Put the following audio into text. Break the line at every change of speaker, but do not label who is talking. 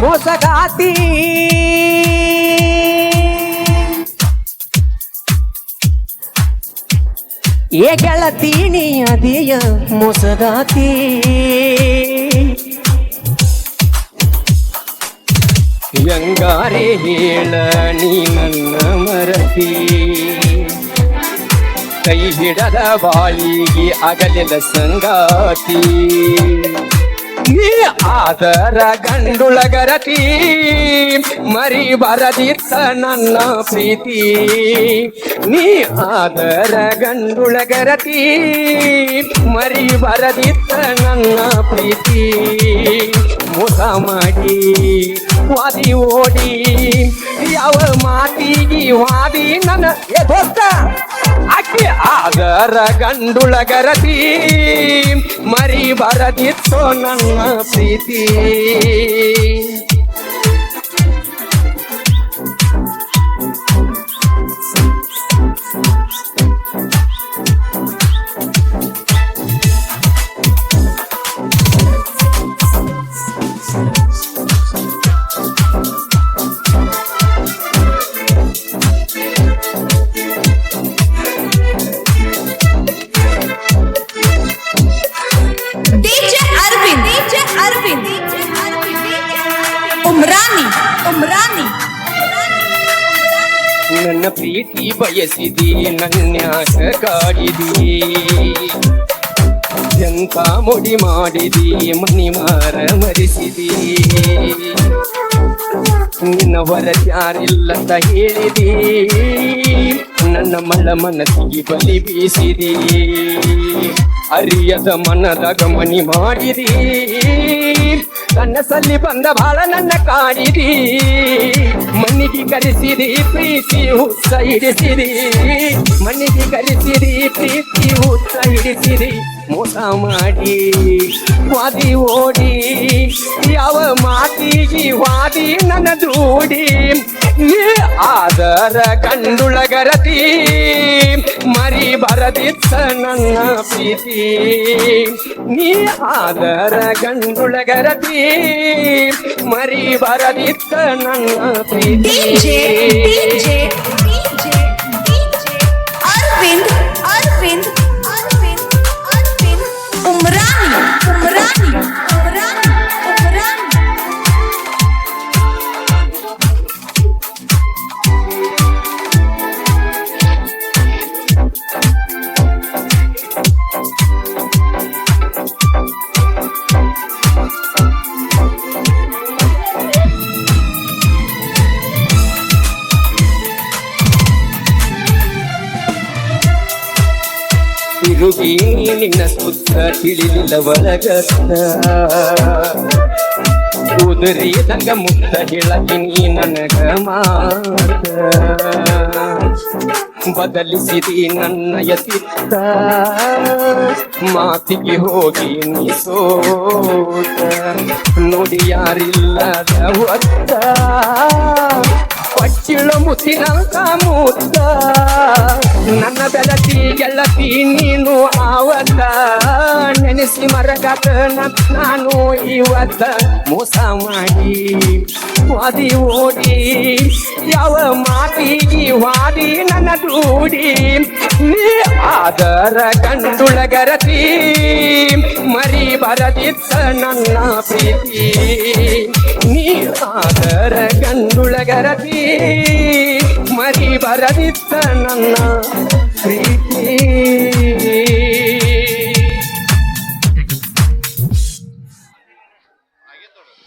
ಮೋಸಗಾತಿ ಏ ಗೆಳತಿ ನೀ ಅದಿಯ ಮೋಸಗಾತಿ? ಹೆಂಗಾರೆ ಹೇಳ ನೀ ನನ್ನ ಮರತಿ? ಕೈ ಹಿಡದ ಬಾಳಿಗೆ ಅಗಲಿದ ಸಂಗಾತಿ? ನೀ ಆದರ ಗಂಡುಳಗರತಿ ಮರಿ ಬರದಿತ್ತ ನನ್ನ ಪ್ರೀತಿ. ನೀ ಆದರ ಗಂಡುಳಗರತಿ ಮರಿ ಬರದಿತ್ತ ನನ್ನ ಪ್ರೀತಿ. ಮೋಸ ಮಾಡಿ, ವಾದಿ ಓಡಿ, ಯಾವ ಮಾತಿಗೆ ವಾದಿ ನನ್ನ ಏ ದೋಸ್ತ ಆದರ ಗಂಡುಳಗರತಿ ಬರದಿತ್ತು ನನ್ನ ಪ್ರೀತಿ.
Umrani, ಉಮ್ರಾನಿ.
ನನ್ನ ಪ್ರೀತಿ ಬಯಸಿದಿ ನನ್ಯಾಕ ಕಾಡಿದಿ ಎಂತ ಮುಡಿ ಮಾಡಿದಿ ಮನಿ ಮಾರ ಮರಿಸಿದಿ. ನಿನ್ನ ಯಾರಿಲ್ಲಂತ ಹೇಳಿದಿ. ನನ್ನ ಮಳ ಮನಸ್ಸಿಗೆ ಬಲಿ ಬೀಸಿದಿ. ಅರಿಯದ ಮನದ ಗಮನಿ ಮಾಡಿದಿ. ಕನಸಲ್ಲಿ ಬಂದ ಬಾಳ ನನ್ನ ಕಾಡಿದಿ. ಮಣ್ಣಿಗೆ ಕರೆಸಿರಿ ಪ್ರೀತಿ ಹುತ್ತ ಹಿಡಿಸಿದಿ. ಮಣ್ಣಿಗೆ ಕರೆಸಿರಿ ಪ್ರೀತಿ ಹುತ್ತ ಹಿಡಿಸಿದಿ. ಮೋಸ ಮಾಡಿ, ವಾದಿ ಓಡಿ, ಯಾವ ಮಾತಿಗೆ ವಾದಿ ನನ್ನ ದೂಡಿ. ನೀ ಆದರ ಗಂಡುಳಗರತಿ ಮರಿ ಬರದಿತ್ತ ನನ್ನ ಪ್ರೀತಿ ನೀ ಆದರ ಗಂಡುಳಗರತಿ ಮರಿ ಬರದಿತ್ತ ನನ್ನ ಪ್ರೀತಿ
DJ, DJ, DJ, DJ. Arvind, Arvind,
ತಿರುಗಿ ನಿನ್ನ ಸುತ್ತ ತಿಳಿಲಿಲ್ಲ ಒಳಗತ್ತ ಉದುರಿದಂಗ ಮುತ್ತ ಹೇಳಕ್ಕೆ ನೀ ನನಗ ಮಾತ. ಬದಲಿಸಿದಿ ನನ್ನ ಯತಿತ್ತ ಮಾತಿಗೆ ಹೋಗಿ ನೀ ಸೋತ. ನೋಡಿ ಯಾರಿಲ್ಲದ ಹೊತ್ತ. ಪಚ್ಚಿಳ ಮುತ್ತಿನಂತ ಮೂತ. ನನ್ನ ಬೆಳತಿ ಗೆಲ್ಲತಿ ನೀನು ಆವತ್ತ. ನೆನೆಸಿ ಮರಗತ ನಾನು ಇವತ್ತ. ಮೋಸ ಮಾಡಿ ವಾದಿ ಓಡಿ, ಯಾವ ಮಾತಿಗೆ ವಾದಿ ನನ್ನ ದೂಡಿ ನೀ ಆದರ ಗಂಡುಳಗರತಿ, ಮರಿ ಬರದಿತ್ತ ನನ್ನ ಪ್ರೀತಿ. ನೀ ಆದರ ಗಂಡುಳಗರತಿ ಮರಿ ಬರದಿತ್ತ ನನ್ನ ಪ್ರೀತಿ